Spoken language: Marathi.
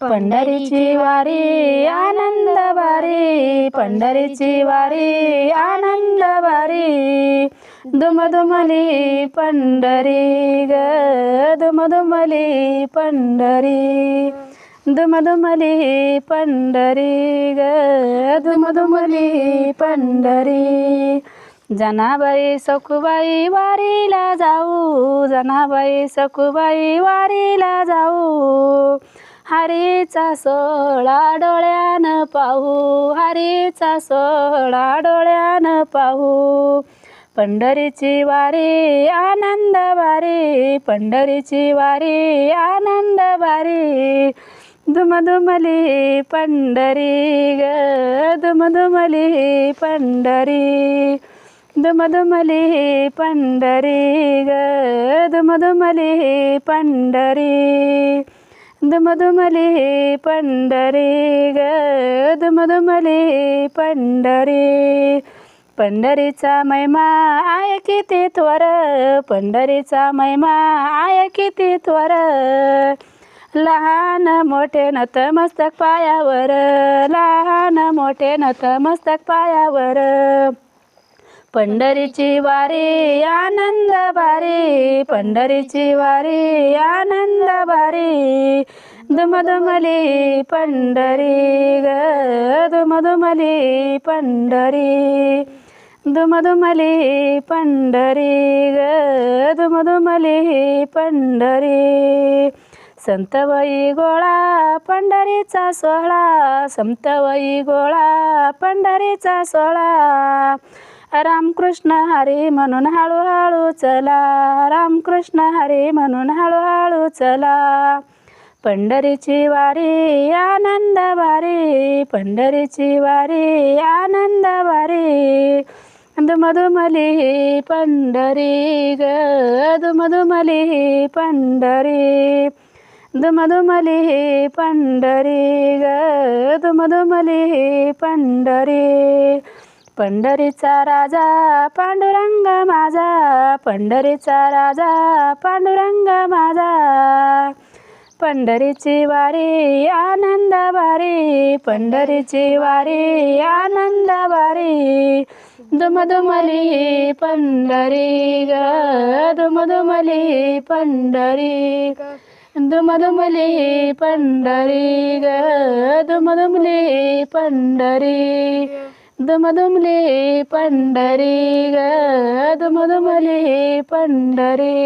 पंढरीची वारी आनंद वारी पंढरीची वारी आनंद वारी. दुमधुमली पंढरी ग दुमधुमली पंढरी. दुमधुमली पंढरी ग दुमधुमली पंढरी. जनाबाई सखुबाई वारीला जाऊ जनाबाई सखुबाई वारीला जाऊ. हरीचा सोळा डोळ्यानं पाहू हरीचा सोळा डोळ्यानं पाहू. पंढरीची वारी आनंद वारी पंढरीची वारी आनंद वारी. दुमधुमली पंढरी ग दुमधुमली पंढरी. दुमधुमली पंढरी ग दुमधुमली पंढरी. दुमदुमली पंढरी ग दुमदुमली पंढरी पंढरीचा महिमा आय किती त्वर पंढरीचा महिमा आय किती त्वर लहान मोठे नतमस्तक पायावर लहान मोठे नतमस्तक पायावर पंढरीची वारी आनंद बारी पंढरीची वारी आनंद बारी दुमदुमली पंढरी ग दुमदुमली पंढरी दुमदुमली पंढरी ग दुमदुमली पंढरी संतवई गोळा पंढरीचा सोहळा संतवई गोळा पंढरीचा सोहळा रामकृष्ण हरी म्हणून हळूहळू चला रामकृष्ण हरी म्हणून हळूहळू चला पंढरीची वारी आनंद वारी पंढरीची वारी आनंद वारी. दुमदुमली पंढरी ग दुमदुमली पंढरी. दुमदुमली पंढरी ग दुमदुमली पंढरी. पंढरीचा राजा पांडुरंग माझा पंढरीचा राजा पांडुरंग माझा. पंढरीची वारी आनंद वारे पंढरीचे वारी आनंद वारे. दुमदुमली पंढरी ग दुमदुमली पंढरी दुमदुमली पंढरी ग दुमदुमली पंढरी दुमदुमली पंढरी ग दुमदुमली पंढरी